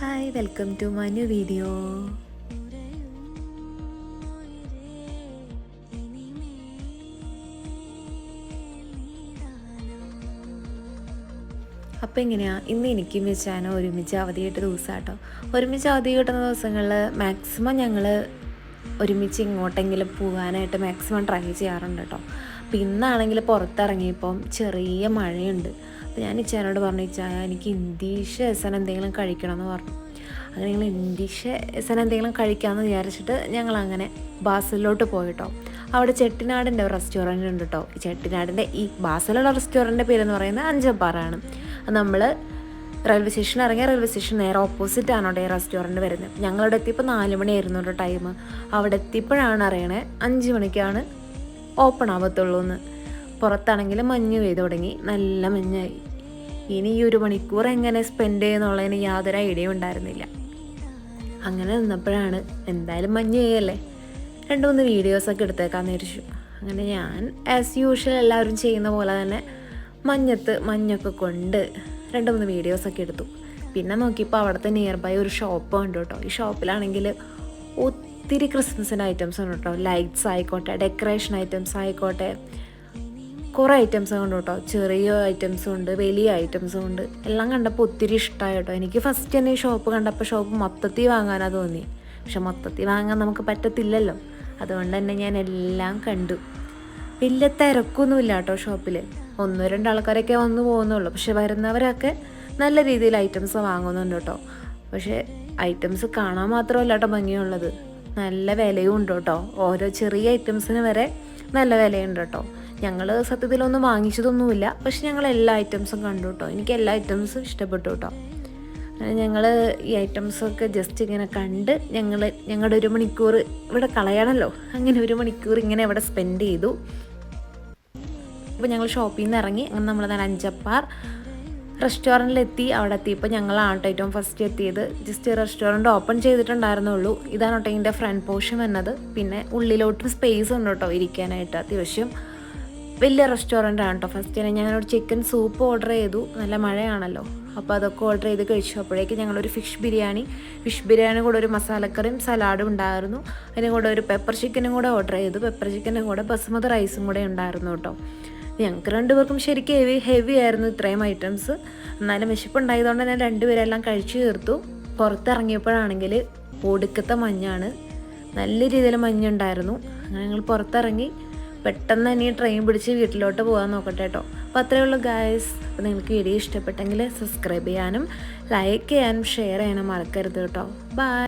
Hi welcome to my new video. അപ്പോൾ എങ്ങനെയാണ് ഇന്ന് എനിക്കും വെച്ചാനോ ഒരുമിച്ച് അവധി കിട്ടുന്ന ദിവസം കേട്ടോ ഒരുമിച്ച് അവധി കിട്ടുന്ന ദിവസങ്ങളിൽ മാക്സിമം ഞങ്ങൾ ഒരുമിച്ച് ഇങ്ങോട്ടെങ്കിലും പോകാനായിട്ട് മാക്സിമം ട്രൈ ചെയ്യാറുണ്ട് കേട്ടോ അപ്പോൾ ഇന്നാണെങ്കിൽ പുറത്തിറങ്ങിയപ്പം ചെറിയ മഴയുണ്ട്. അപ്പോൾ ഞാൻ ഇച്ചാനോട് പറഞ്ഞു ഇച്ചാ എനിക്ക് ഇംഗ്ലീഷ് എസൻ എന്തെങ്കിലും കഴിക്കണം എന്ന് പറഞ്ഞു. അങ്ങനെ ഞങ്ങൾ ഇംഗ്ലീഷ് എസൻ എന്തെങ്കിലും കഴിക്കാമെന്ന് വിചാരിച്ചിട്ട് ഞങ്ങൾ അങ്ങനെ ബാസിലോട്ട് പോയിട്ടോ. അവിടെ ചെട്ടിനാടിന്റെ റെസ്റ്റോറന്റ് ഉണ്ട് കേട്ടോ ഈ ചെട്ടിനാടിന്റെ ഈ ബാസിലുള്ള റെസ്റ്റോറന്റിന്റെ പേരെന്ന് പറയുന്നത് അഞ്ചപ്പാറാണ് നമ്മൾ റെയിൽവേ സ്റ്റേഷൻ ഇറങ്ങിയ റെയിൽവേ സ്റ്റേഷൻ നേരെ ഓപ്പോസിറ്റ് ആണ് അവിടെ റെസ്റ്റോറന്റ് വരുന്നത്. ഞങ്ങളവിടെ എത്തിയപ്പോൾ നാല് മണിയായിരുന്നു ടൈം അവിടെ എത്തിയപ്പോഴാണ് അറിയണേ അഞ്ച് മണിക്കാണ് ഓപ്പൺ ആവത്തുള്ളൂ എന്ന് പുറത്താണെങ്കിൽ മഞ്ഞ് പെയ്തു തുടങ്ങി. നല്ല മഞ്ഞായി. ഇനി ഈ ഒരു മണിക്കൂർ എങ്ങനെ സ്പെൻഡ് ചെയ്യുന്നുള്ളതിന് യാതൊരു ഐഡിയ ഉണ്ടായിരുന്നില്ല. അങ്ങനെ നിന്നപ്പോഴാണ് എന്തായാലും മഞ്ഞ് പെയ്യല്ലേ? രണ്ട് മൂന്ന് വീഡിയോസൊക്കെ എടുത്തേക്കാന്ന് വിചാരിച്ചു. അങ്ങനെ ഞാൻ ആസ് യൂഷ്വൽ എല്ലാവരും ചെയ്യുന്ന പോലെ തന്നെ മഞ്ഞത്ത് മഞ്ഞൊക്കെ കൊണ്ട് രണ്ട് മൂന്ന് വീഡിയോസൊക്കെ എടുത്തു. പിന്നെ നോക്കിയപ്പോൾ അവിടുത്തെ നിയർ ബൈ ഒരു ഷോപ്പ് ഉണ്ട് കേട്ടോ. ഈ ഷോപ്പിലാണെങ്കിൽ ഒത്തിരി ക്രിസ്മസിന്റെ ഐറ്റംസ് ഉണ്ട് കേട്ടോ. ലൈറ്റ്സ് ആയിക്കോട്ടെ ഡെക്കറേഷൻ ഐറ്റംസ് ആയിക്കോട്ടെ. കുറേ ഐറ്റംസ് ഉണ്ട് കേട്ടോ. ചെറിയ ഐറ്റംസും ഉണ്ട് വലിയ ഐറ്റംസും ഉണ്ട്. എല്ലാം കണ്ടപ്പോൾ ഒത്തിരി ഇഷ്ടമായി കേട്ടോ. എനിക്ക് ഫസ്റ്റ് തന്നെ ഈ ഷോപ്പ് കണ്ടപ്പോൾ ഷോപ്പ് മൊത്തത്തിൽ വാങ്ങാനാണ് തോന്നി. പക്ഷെ മൊത്തത്തിൽ വാങ്ങാൻ നമുക്ക് പറ്റത്തില്ലല്ലോ. അതുകൊണ്ട് തന്നെ ഞാൻ എല്ലാം കണ്ടു. വലിയ തിരക്കൊന്നുമില്ല കേട്ടോ ഷോപ്പിൽ ഒന്നോ രണ്ടാൾക്കാരൊക്കെ വന്നു പോകുന്നുള്ളൂ. പക്ഷെ വരുന്നവരൊക്കെ നല്ല രീതിയിൽ ഐറ്റംസ് വാങ്ങുന്നുണ്ട് കേട്ടോ. പക്ഷേ ഐറ്റംസ് കാണാൻ മാത്രമല്ല കേട്ടോ ഭംഗിയുള്ളത്. നല്ല വിലയും ഉണ്ട് കേട്ടോ. ഓരോ ചെറിയ ഐറ്റംസിന് വരെ നല്ല വിലയുണ്ട് കേട്ടോ. ഞങ്ങൾ സത്യത്തിലൊന്നും വാങ്ങിച്ചതൊന്നുമില്ല. പക്ഷെ ഞങ്ങൾ എല്ലാ ഐറ്റംസും കണ്ടു കേട്ടോ. എനിക്ക് എല്ലാ ഐറ്റംസും ഇഷ്ടപ്പെട്ടു കേട്ടോ. ഞങ്ങൾ ഈ ഐറ്റംസൊക്കെ ജസ്റ്റ് ഇങ്ങനെ കണ്ട് ഞങ്ങൾ ഞങ്ങളുടെ ഒരു മണിക്കൂർ ഇവിടെ കളയണമല്ലോ അങ്ങനെ ഒരു മണിക്കൂർ ഇങ്ങനെ ഇവിടെ സ്പെൻഡ് ചെയ്തു. അപ്പോൾ ഞങ്ങൾ ഷോപ്പിൽ നിന്ന് ഇറങ്ങി. അങ്ങനെ നമ്മൾ അഞ്ചപ്പാർ റെസ്റ്റോറന്റിലെത്തി. അവിടെ എത്തിയപ്പോൾ ഞങ്ങളാണ് ഏറ്റവും ഫസ്റ്റ് എത്തിയത്. ജസ്റ്റ് റെസ്റ്റോറന്റ് ഓപ്പൺ ചെയ്തിട്ടുണ്ടായിരുന്നുള്ളൂ. ഇതാണ് കേട്ടോ ഇതിന്റെ ഫ്രണ്ട് പോർഷൻ വന്നത്. പിന്നെ ഉള്ളിലോട്ടും സ്പേസ് ഉണ്ട് കേട്ടോ ഇരിക്കാനായിട്ട് അത്യാവശ്യം. വലിയ റെസ്റ്റോറന്റ് ആണ് കേട്ടോ ഫസ്റ്റ് തന്നെ. ഞാനൊരു ചിക്കൻ സൂപ്പ് ഓർഡർ ചെയ്തു. നല്ല മഴയാണല്ലോ. അപ്പോൾ അതൊക്കെ ഓർഡർ ചെയ്ത് കഴിച്ചു. അപ്പോഴേക്ക് ഞങ്ങളൊരു ഫിഷ് ബിരിയാണി. ഫിഷ് ബിരിയാണി കൂടെ ഒരു മസാലക്കറിയും സലാഡും ഉണ്ടായിരുന്നു. അതിന് കൂടെ ഒരു പെപ്പർ ചിക്കനും കൂടെ ഓർഡർ ചെയ്തു. പെപ്പർ ചിക്കനും കൂടെ ബസുമതി റൈസും കൂടെ ഉണ്ടായിരുന്നു കേട്ടോ. ഞങ്ങൾക്ക് രണ്ടുപേർക്കും ശരിക്കും ഹെവി ഹെവി ആയിരുന്നു ഇത്രയും ഐറ്റംസ് എന്നാലും വിശപ്പുണ്ടായതുകൊണ്ട് ഞാൻ രണ്ടുപേരെല്ലാം കഴിച്ചു തീർത്തു. പുറത്തിറങ്ങിയപ്പോഴാണെങ്കിൽ ഒടുക്കത്തെ മഞ്ഞാണ്. നല്ല രീതിയിൽ മഞ്ഞുണ്ടായിരുന്നു. അങ്ങനെ ഞങ്ങൾ പുറത്തിറങ്ങി പെട്ടെന്ന് തന്നെ ട്രെയിൻ പിടിച്ച് വീട്ടിലോട്ട് പോകാൻ നോക്കട്ടെ കേട്ടോ. അപ്പോൾ അത്രയേ ഉള്ളൂ ഗായ്സ് അപ്പോൾ നിങ്ങൾക്ക് വീഡിയോ ഇഷ്ടപ്പെട്ടെങ്കിൽ സബ്സ്ക്രൈബ് ചെയ്യാനും ലൈക്ക് ചെയ്യാനും ഷെയർ ചെയ്യാനും മറക്കരുത് കേട്ടോ. ബൈ